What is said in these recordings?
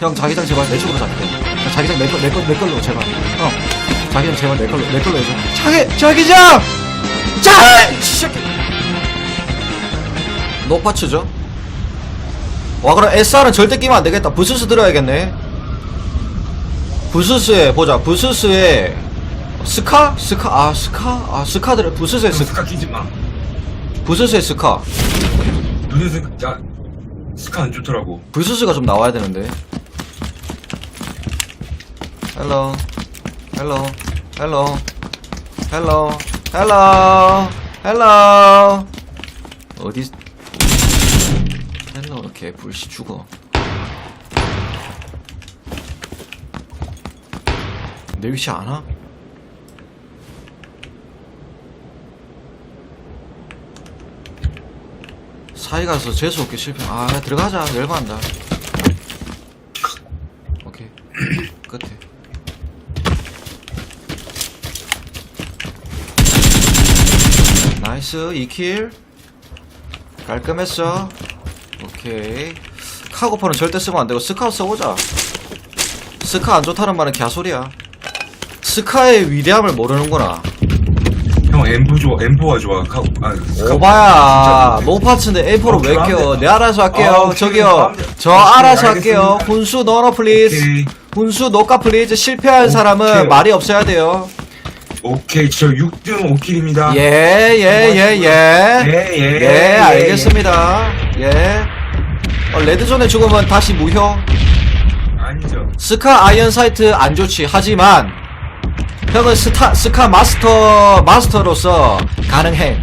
형 자기장 제발 내 쪽으로 잡게. 형, 자기장 내, 걸- 내, 걸- 내 걸로 제발. 형 자기장 제발 내 걸로 내 걸로 해줘. 자기 자기장. 자. 이 새끼. 노파츠죠? 와 그럼 SR은 절대 끼면 안 되겠다. 부스스 들어야겠네. 부스스에 보자. 부스스에 스카 스카 아 스카 아 스카 들어 부스스에 스카 스카 끼지 마. 부스스에 스카 눈에서 야 스카 안 좋더라고. 부스스가 좀 나와야 되는데. 헬로 헬로 헬로 헬로 헬로 헬로 어디 헬로 이렇게 불씨 죽어. 내 위치 아나? 사이 가서 재수없게 실패. 아 들어가자. 열받는다 오케이 끝에 나이스 2킬 깔끔했어 오케이 카고퍼는 절대 쓰면 안되고 스카 써보자 스카 안 좋다는 말은 개소리야 스카의 위대함을 모르는구나 형 엠보 좋아. 엠보가 좋아. 카, 아. 오바야. 노파츠인데 A4를 왜 어, 껴? 마음대로. 내 알아서 할게요 아. 저기요 마음대로. 저 오케이, 알아서 알겠습니다. 할게요 훈수 너너 플리즈 오케이. 훈수 노카 플리즈 실패한 오케이. 사람은 말이 없어야 돼요 오케이. 저 6등 5킬입니다. 예예 예 예 예, 예, 예. 예, 알겠습니다 예 어, 레드존에 죽으면 다시 무효 아니죠. 스카 아이언 사이트 안 좋지 하지만 형은 스타 스카 마스터 마스터로서 가능해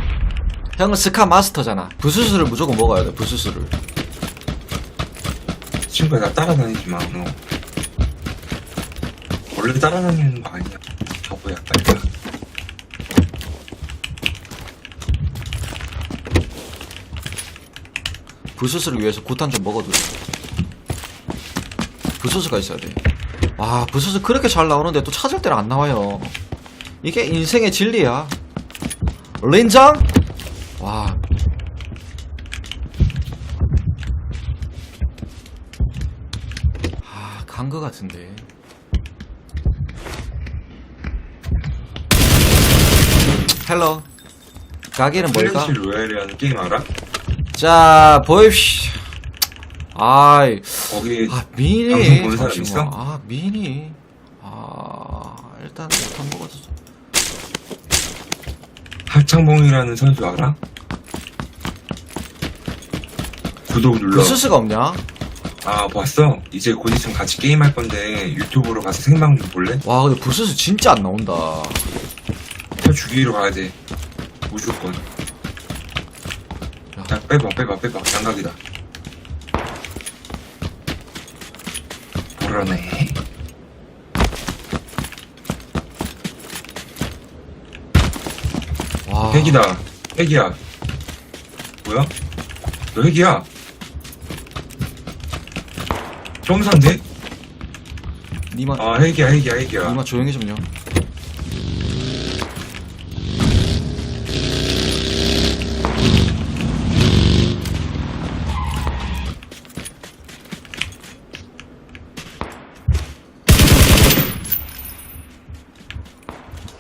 형은 스카 마스터잖아 부수수를 무조건 먹어야 돼 부수수를 친구야 나 따라다니지 마. 너. 원래 따라다니는 거 아니야. 바보야. 빨리. 부수수를 위해서 구탄 좀 먹어두자. 부수수가 있어야 돼. 와, 부수수 그렇게 잘 나오는데 또 찾을 때는 안 나와요. 이게 인생의 진리야. 린장? 와. 아, 간 거 같은데. 헬로. 가게는 뭘까? 플래시 로얄이라는 게임 알아? 자, 보입시. 아이, 거기 아, 미니. 방송 보는 사람 잠시만. 있어? 아, 미니. 아, 일단 못한 먹어도. 하창봉이라는 선수 알아? 구독 눌러. 부스스가 없냐? 아 봤어. 이제 곧 있으면 같이 게임 할 건데 유튜브로 가서 생방송 볼래? 와, 근데 부스스 진짜 안 나온다. 혀 죽이러 가야 돼. 무조건. 자 빼봐 빼봐 빼봐 장각이다. 보라네. 와. 핵이다. 핵이야. 뭐야? 너 핵이야. 점사인데? 니마, 아 핵이야 핵이야 핵이야. 니마 조용히 좀요.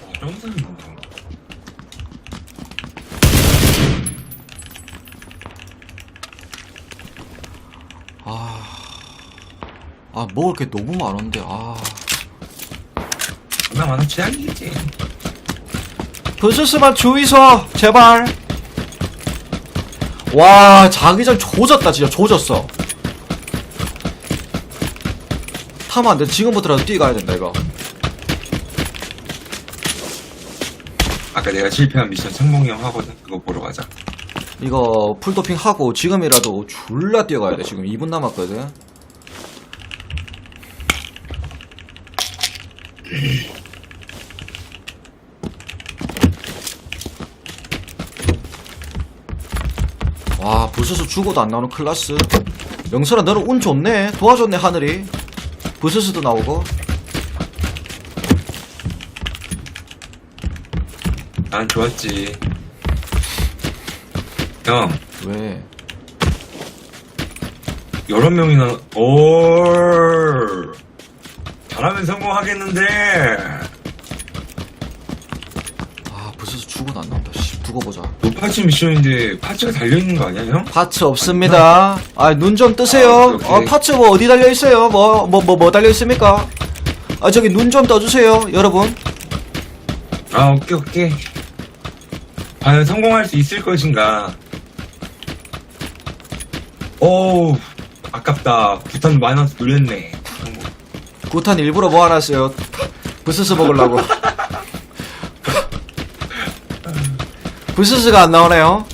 어, 점사는 뭔가. 아, 먹을 게 너무 많은데, 아. 나 많은 취향이지. 부스스만 주의서, 제발. 와, 자기장 조졌다, 진짜 조졌어. 타면 안 돼. 지금부터라도 뛰어가야 된다, 이거. 아까 내가 실패한 미션 성공이 형 하거든. 그거 보러 가자. 이거 풀도핑 하고 지금이라도 졸라 뛰어가야 돼. 지금 2분 남았거든. 와, 부스스 죽어도 안 나오는 클라스. 영설아, 너는 운 좋네. 도와줬네, 하늘이. 부스스도 나오고. 난 좋았지. 형, 왜? 여러 명이나, 올. 하면 성공하겠는데. 아 부스스 죽어도 안 나온다 씨 두고 보자 노파츠 미션인데 파츠가 달려있는 거 아니야, 형? 파츠 없습니다 아 눈좀 뜨세요 아, 오케이, 오케이. 어 파츠 뭐 어디 달려있어요 뭐 뭐 뭐 뭐 달려있습니까 아 저기 눈 좀 떠주세요 여러분 아, 오케이, 오케이. 과연 성공할 수 있을 것인가? 오우, 아깝다. 부탄 마이너스 노렸네. 구탄 일부러 모아놨어요? 부스스 먹으려고. 부스스가 안 나오네요.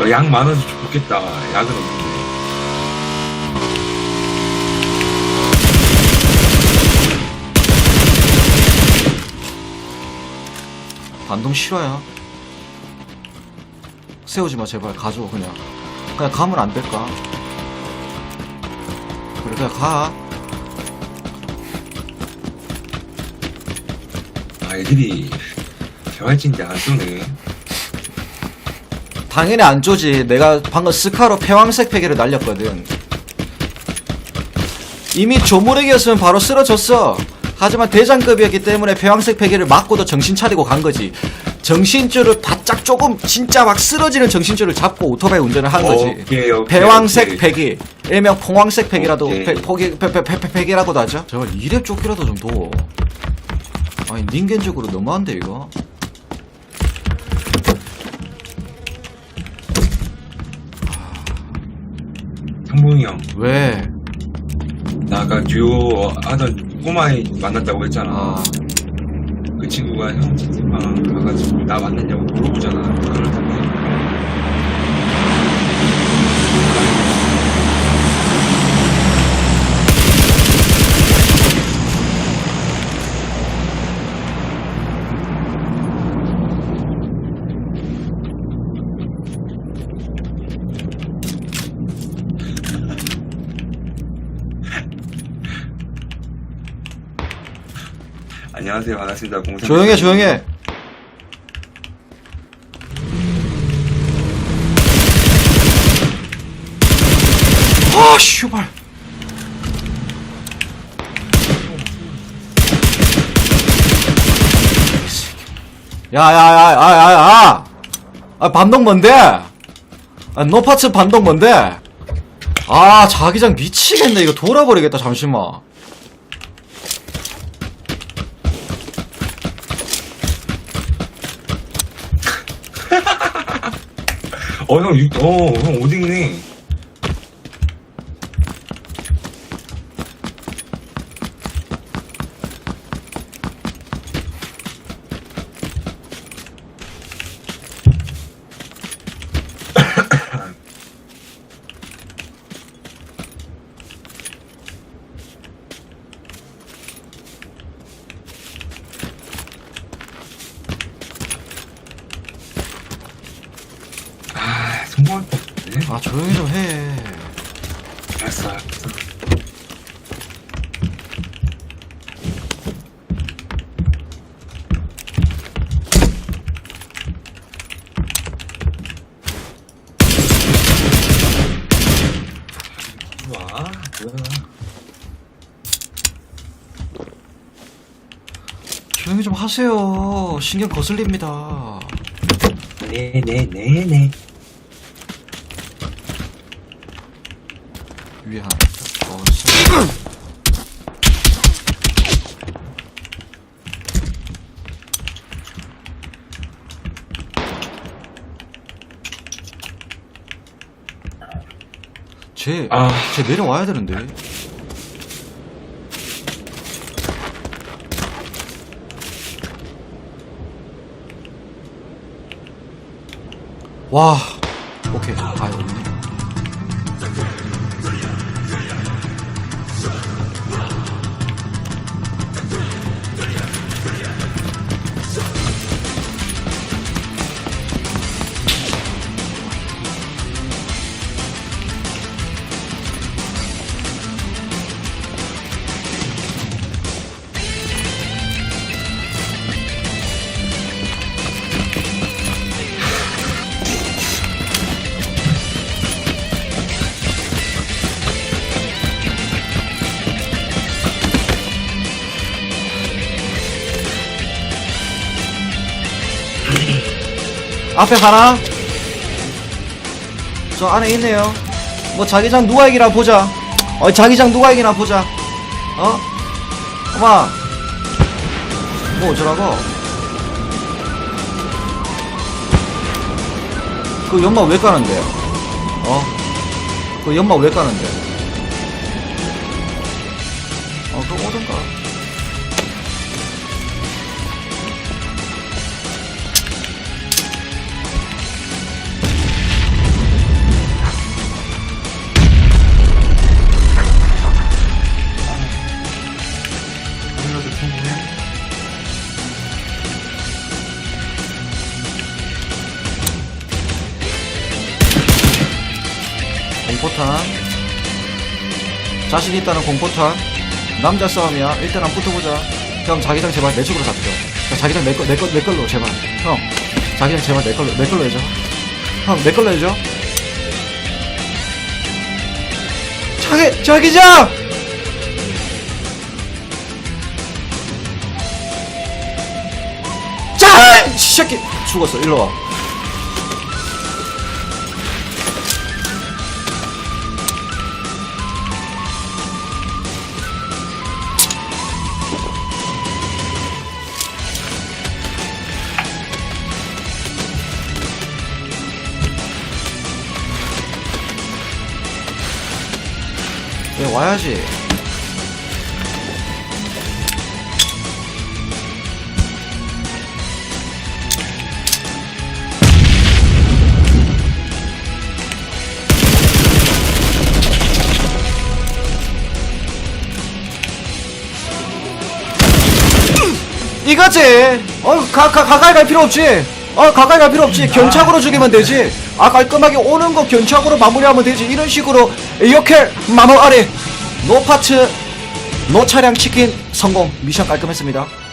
어, 양 많아서 좋겠다. 약은 없는데. 반동 싫어요. 세우지 마 제발. 가져 그냥. 그냥 가면 안 될까 그래 그냥 가 아, 애들이 개활진데 안 쏘네. 당연히 안 쪼지. 내가 방금 스카로 패왕색 패기를 날렸거든. 이미 조무reg이었으면 바로 쓰러졌어. 하지만 대장급이었기 때문에 패왕색 패기를 맞고도 정신 차리고 간 거지. 정신줄을 바짝 조금 진짜 막 쓰러지는 정신줄을 잡고 오토바이 운전을 한 거지. 오케이, 오케이, 배왕색 오케이. 패기. 일명 봉황색 오케이. 포기, 패, 패기라고도 하죠. 저걸 이랩 조끼라도 좀 둬. 아니 닌겐적으로 너무한데 이거. 성봉이 형, 왜? 나 아까 듀오 하던 꼬마애 만났다고 했잖아. 아. 그 친구가 형 채팅방 가가지고 나 만났냐고 물어보잖아. 그럴 안녕하세요. 반갑습니다. 공상 조용해 조용해. 아 씨발. 야야야야야야. 아 반동 뭔데? 아 노파츠 반동 뭔데? 아 자기장 미치겠네. 이거 돌아버리겠다 잠시만 어, 형, 육- 어, 형 오딩이네. 아, 성공할 것 같은데? 아 조용히 좀 해 알았어, 알았어. 조용히 좀 하세요 신경 거슬립니다 네네네네. 위에 하나 어, 씨. 쟤, 아. 쟤 내려와야 되는데. 와, 오케이. 아, 없네. 앞에 하나. 저 안에 있네요. 뭐 자기장 누가 이기나 보자. 어 자기장 누가 이기나 보자. 어? 엄마. 뭐 어쩌라고? 그 연막 왜 까는데? 어? 그 연막 왜 까는데? 공포탄. 자신 있다는 공포탄. 남자 싸움이야. 일단 한 붙어보자. 형, 자기장 제발 내 쪽으로 잡죠. 자, 자기장 내, 거, 내, 거, 내 걸로, 제발. 형, 자기장 제발 내 걸로, 내 걸로 해줘. 형, 내 걸로 해줘. 자기, 자기장! 자! 이 새끼! 죽었어, 일로 와. 와야지. 이거지. 어, 가, 가, 가까이 갈 필요 없지. 어, 가까이 갈 필요 없지. 견착으로 죽이면 되지. 아, 깔끔하게 오는 거 견착으로 마무리하면 되지. 이런 식으로 이렇게 마무리. 노 파츠, 노 차량 치킨 성공. 미션 깔끔했습니다.